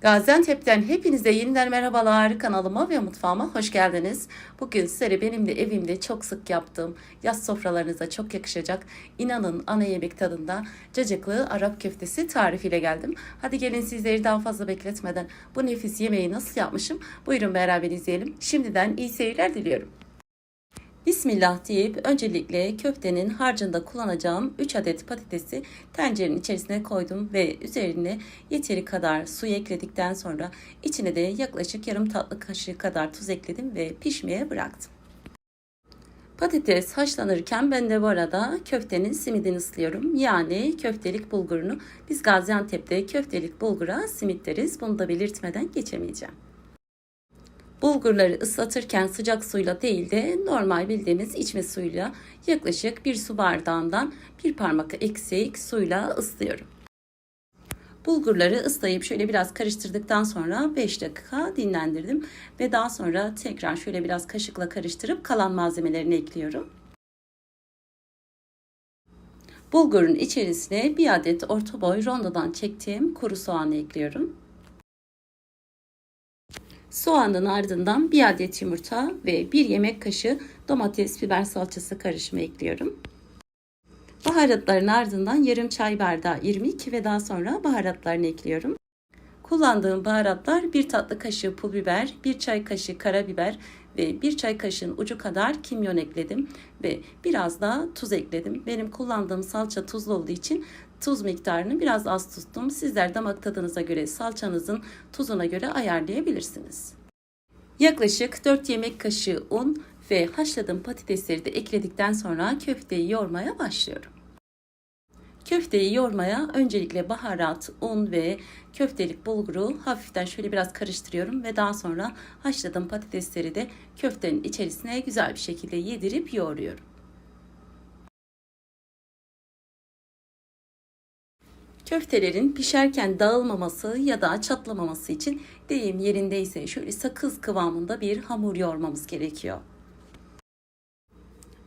Gaziantep'ten hepinize yeniden merhabalar kanalıma ve mutfağıma hoş geldiniz. Bugün sizlere benim de evimde çok sık yaptığım yaz sofralarınıza çok yakışacak inanın ana yemek tadında cacıklı Arap köftesi tarifiyle geldim. Hadi gelin sizleri daha fazla bekletmeden bu nefis yemeği nasıl yapmışım buyurun beraber izleyelim. Şimdiden iyi seyirler diliyorum. Bismillah deyip öncelikle köftenin harcında kullanacağım 3 adet patatesi tencerenin içerisine koydum ve üzerine yeteri kadar su ekledikten sonra içine de yaklaşık yarım tatlı kaşığı kadar tuz ekledim ve pişmeye bıraktım. Patates haşlanırken ben de bu arada köftenin simidini ıslıyorum. Yani köftelik bulgurunu biz Gaziantep'te köftelik bulgura simit deriz. Bunu da belirtmeden geçemeyeceğim. Bulgurları ıslatırken sıcak suyla değil de normal bildiğimiz içme suyuyla yaklaşık bir su bardağından bir parmak eksik suyla ıslıyorum. Bulgurları ıslayıp şöyle biraz karıştırdıktan sonra 5 dakika dinlendirdim ve daha sonra tekrar şöyle biraz kaşıkla karıştırıp kalan malzemelerini ekliyorum. Bulgurun içerisine bir adet orta boy rondodan çektiğim kuru soğanı ekliyorum. Soğanın ardından bir adet yumurta ve bir yemek kaşığı domates biber salçası karışımı ekliyorum. Baharatların ardından yarım çay bardağı irmik ve daha sonra baharatlarını ekliyorum. Kullandığım baharatlar bir tatlı kaşığı pul biber, bir çay kaşığı karabiber ve bir çay kaşığın ucu kadar kimyon ekledim ve biraz da tuz ekledim. Benim kullandığım salça tuzlu olduğu için tuz miktarını biraz az tuttum. Sizler damak tadınıza göre salçanızın tuzuna göre ayarlayabilirsiniz. Yaklaşık 4 yemek kaşığı un ve haşladığım patatesleri de ekledikten sonra köfteyi yoğurmaya başlıyorum. Köfteyi yoğurmaya öncelikle baharat, un ve köftelik bulguru hafiften şöyle biraz karıştırıyorum ve daha sonra haşladığım patatesleri de köftenin içerisine güzel bir şekilde yedirip yoğuruyorum. Köftelerin pişerken dağılmaması ya da çatlamaması için deyim yerindeyse şöyle sakız kıvamında bir hamur yoğurmamız gerekiyor.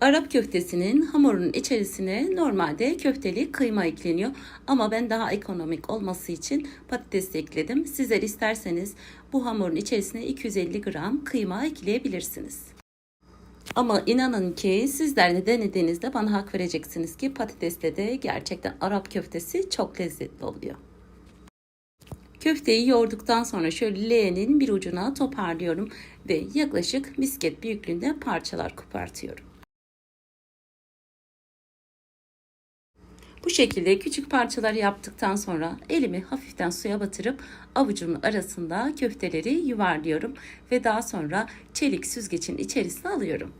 Arap köftesinin hamurun içerisine normalde köfteli kıyma ekleniyor. Ama ben daha ekonomik olması için patates ekledim. Sizler isterseniz bu hamurun içerisine 250 gram kıyma ekleyebilirsiniz. Ama inanın ki sizler de denediğinizde bana hak vereceksiniz ki patatesle de gerçekten Arap köftesi çok lezzetli oluyor. Köfteyi yoğurduktan sonra şöyle leğenin bir ucuna toparlıyorum ve yaklaşık misket büyüklüğünde parçalar kopartıyorum. Bu şekilde küçük parçalar yaptıktan sonra elimi hafiften suya batırıp avucumun arasında köfteleri yuvarlıyorum ve daha sonra çelik süzgecin içerisine alıyorum.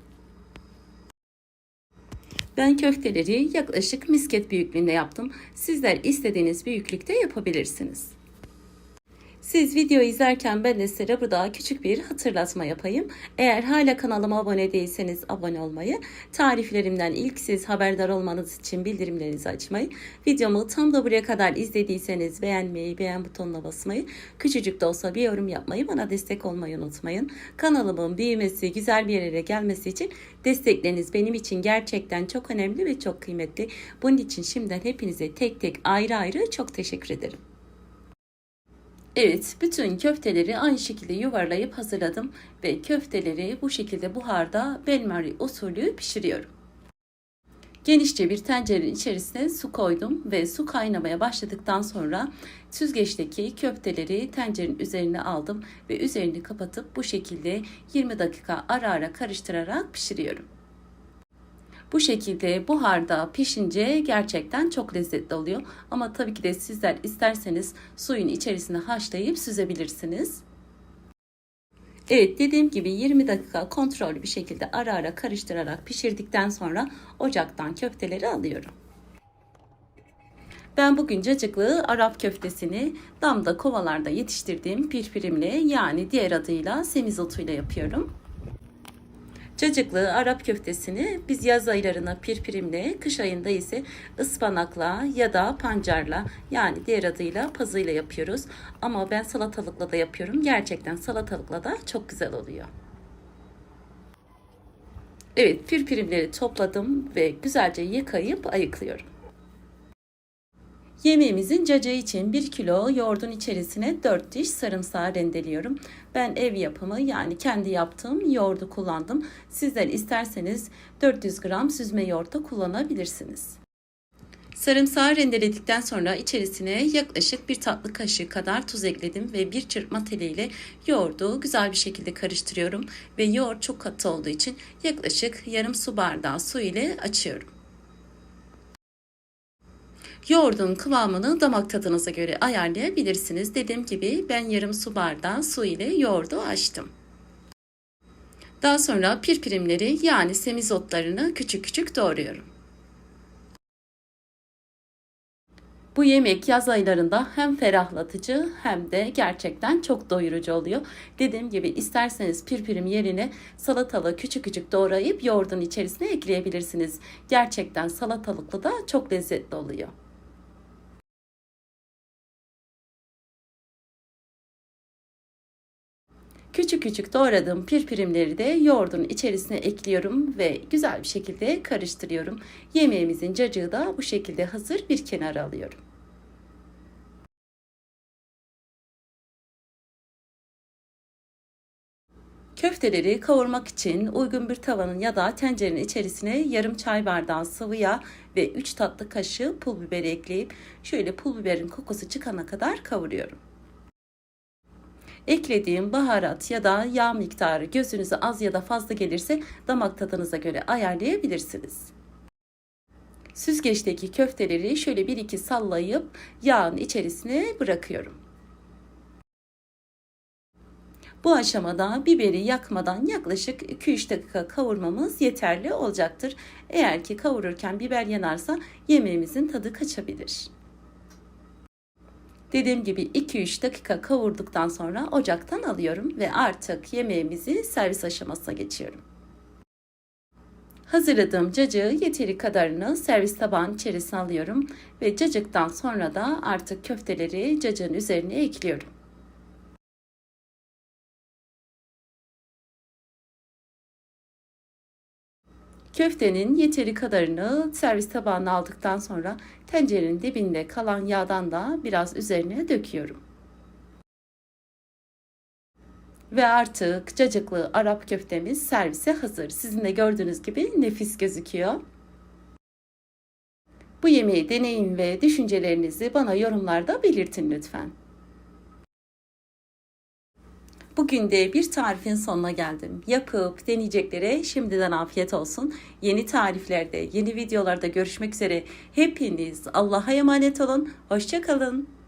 Ben köfteleri yaklaşık misket büyüklüğünde yaptım. Sizler istediğiniz büyüklükte yapabilirsiniz. Siz video izlerken ben de size burada küçük bir hatırlatma yapayım. Eğer hala kanalıma abone değilseniz abone olmayı, tariflerimden ilk siz haberdar olmanız için bildirimlerinizi açmayı, videomu tam da buraya kadar izlediyseniz beğenmeyi, beğen butonuna basmayı, küçücük de olsa bir yorum yapmayı, bana destek olmayı unutmayın. Kanalımın büyümesi, güzel bir yere gelmesi için destekleriniz benim için gerçekten çok önemli ve çok kıymetli. Bunun için şimdiden hepinize tek tek ayrı ayrı çok teşekkür ederim. Evet, bütün köfteleri aynı şekilde yuvarlayıp hazırladım ve köfteleri bu şekilde buharda benmari usulü pişiriyorum. Genişçe bir tencerenin içerisine su koydum ve su kaynamaya başladıktan sonra süzgeçteki köfteleri tencerenin üzerine aldım ve üzerini kapatıp bu şekilde 20 dakika ara ara karıştırarak pişiriyorum. Bu şekilde buharda pişince gerçekten çok lezzetli oluyor. Ama tabii ki de sizler isterseniz suyun içerisine haşlayıp süzebilirsiniz. Evet dediğim gibi 20 dakika kontrollü bir şekilde ara ara karıştırarak pişirdikten sonra ocaktan köfteleri alıyorum. Ben bugün cacıklı Arap köftesini damda kovalarda yetiştirdiğim pirpirimle yani diğer adıyla semizotuyla yapıyorum. Cacıklı Arap köftesini biz yaz aylarına pirpirimle, kış ayında ise ıspanakla ya da pancarla yani diğer adıyla pazıyla yapıyoruz. Ama ben salatalıkla da yapıyorum. Gerçekten salatalıkla da çok güzel oluyor. Evet pirpirimleri topladım ve güzelce yıkayıp ayıklıyorum. Yemeğimizin cacağı için 1 kilo yoğurdun içerisine 4 diş sarımsağı rendeliyorum. Ben ev yapımı yani kendi yaptığım yoğurdu kullandım. Sizler isterseniz 400 gram süzme yoğurt da kullanabilirsiniz. Sarımsağı rendeledikten sonra içerisine yaklaşık bir tatlı kaşığı kadar tuz ekledim ve bir çırpma teliyle yoğurdu güzel bir şekilde karıştırıyorum ve yoğurt çok katı olduğu için yaklaşık yarım su bardağı su ile açıyorum. Yoğurdun kıvamını damak tadınıza göre ayarlayabilirsiniz. Dediğim gibi ben yarım su bardağı su ile yoğurdu açtım. Daha sonra pirpirimleri yani semizotlarını küçük küçük doğruyorum. Bu yemek yaz aylarında hem ferahlatıcı hem de gerçekten çok doyurucu oluyor. Dediğim gibi isterseniz pirpirim yerine salatalığı küçük küçük doğrayıp yoğurdun içerisine ekleyebilirsiniz. Gerçekten salatalıklı da çok lezzetli oluyor. Küçük küçük doğradığım pirpirimleri de yoğurdun içerisine ekliyorum ve güzel bir şekilde karıştırıyorum. Yemeğimizin cacığı da bu şekilde hazır bir kenara alıyorum. Köfteleri kavurmak için uygun bir tavanın ya da tencerenin içerisine yarım çay bardağı sıvı yağ ve 3 tatlı kaşığı pul biberi ekleyip şöyle pul biberin kokusu çıkana kadar kavuruyorum. Eklediğim baharat ya da yağ miktarı gözünüze az ya da fazla gelirse damak tadınıza göre ayarlayabilirsiniz. Süzgeçteki köfteleri şöyle bir iki sallayıp yağın içerisine bırakıyorum. Bu aşamada biberi yakmadan yaklaşık 2-3 dakika kavurmamız yeterli olacaktır. Eğer ki kavururken biber yanarsa yemeğimizin tadı kaçabilir. Dediğim gibi 2-3 dakika kavurduktan sonra ocaktan alıyorum ve artık yemeğimizi servis aşamasına geçiyorum. Hazırladığım cacığı yeteri kadarını servis tabağının içerisine alıyorum ve cacıktan sonra da artık köfteleri cacığın üzerine ekliyorum. Köftenin yeteri kadarını servis tabağına aldıktan sonra tencerenin dibinde kalan yağdan da biraz üzerine döküyorum. Ve artık cacıklı Arap köftemiz servise hazır. Sizin de gördüğünüz gibi nefis gözüküyor. Bu yemeği deneyin ve düşüncelerinizi bana yorumlarda belirtin lütfen. Bugün de bir tarifin sonuna geldim. Yapıp deneyeceklere şimdiden afiyet olsun. Yeni tariflerde, yeni videolarda görüşmek üzere. Hepiniz Allah'a emanet olun. Hoşçakalın.